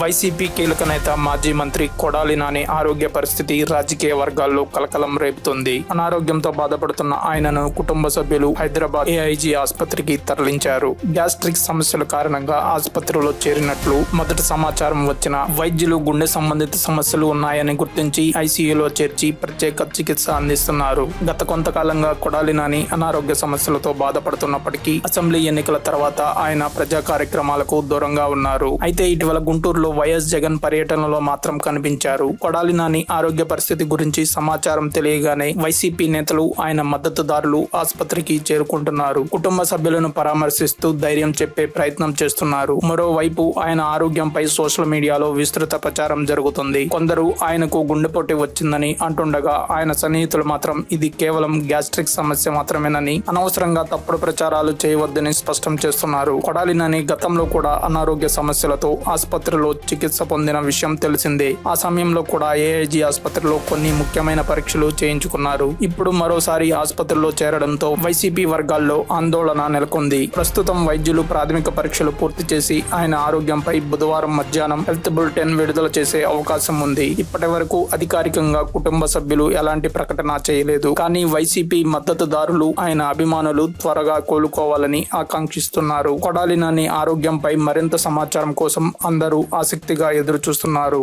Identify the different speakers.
Speaker 1: YCP కీలక నేత మాజీ మంత్రి కొడాలి నాని ఆరోగ్య పరిస్థితి రాజకీయ వర్గాల్లో కలకలం రేపుతుంది. అనారోగ్యంతో బాధపడుతున్న ఆయనను కుటుంబ సభ్యులు హైదరాబాద్ ఏఐజీ ఆసుపత్రికి తరలించారు. గ్యాస్ట్రిక్ సమస్యల కారణంగా ఆసుపత్రిలో చేరినట్లు మొదటి సమాచారం వచ్చిన వైద్యులు గుండె సంబంధిత సమస్యలు ఉన్నాయని గుర్తించి ఐసీయూలో చేర్చి ప్రత్యేక చికిత్స అందిస్తున్నారు. గత కొంతకాలంగా కొడాలి నాని అనారోగ్య సమస్యలతో బాధపడుతున్నప్పటికీ అసెంబ్లీ ఎన్నికల తర్వాత ఆయన ప్రజా కార్యక్రమాలకు దూరంగా ఉన్నారు. అయితే ఇటీవల గుంటూరులో వైఎస్ జగన్ పర్యటనలో మాత్రం కనిపించారు. కొడాలి నాని ఆరోగ్య పరిస్థితి గురించి సమాచారం తెలియగానే వైసీపీ నేతలు ఆయన మద్దతుదారులు ఆసుపత్రికి చేరుకుంటున్నారు. కుటుంబ సభ్యులను పరామర్శిస్తూ ధైర్యం చెప్పే ప్రయత్నం చేస్తున్నారు. మరోవైపు ఆయన ఆరోగ్యంపై సోషల్ మీడియాలో విస్తృత ప్రచారం జరుగుతుంది. కొందరు ఆయనకు గుండెపోటు వచ్చిందని అంటుండగా ఆయన సన్నిహితులు మాత్రం ఇది కేవలం గ్యాస్ట్రిక్ సమస్య మాత్రమేనని అనవసరంగా తప్పుడు ప్రచారాలు చేయవద్దని స్పష్టం చేస్తున్నారు. కొడాలి నాని గతంలో కూడా అనారోగ్య సమస్యలతో ఆసుపత్రిలో చికిత్స పొందిన విషయం తెలిసిందే. ఆ సమయంలో కూడా ఏఐజీ ఆసుపత్రిలో కొన్ని ముఖ్యమైన పరీక్షలు చేయించుకున్నారు. ఇప్పుడు మరోసారి ఆసుపత్రిలో చేరడంతో వైసీపీ వర్గాల్లో ఆందోళన నెలకొంది. ప్రస్తుతం వైద్యులు ప్రాథమిక పరీక్షలు పూర్తి చేసి ఆయన ఆరోగ్యంపై బుధవారం మధ్యాహ్నం హెల్త్ బులెటిన్ విడుదల చేసే అవకాశం ఉంది. ఇప్పటి వరకు అధికారికంగా కుటుంబ సభ్యులు ఎలాంటి ప్రకటన చేయలేదు. కానీ వైసీపీ మద్దతుదారులు ఆయన అభిమానులు త్వరగా కోలుకోవాలని ఆకాంక్షిస్తున్నారు. కొడాలి నాని ఆరోగ్యంపై మరింత సమాచారం కోసం అందరూ ఆ ఆసక్తిగా ఎదురు చూస్తున్నారు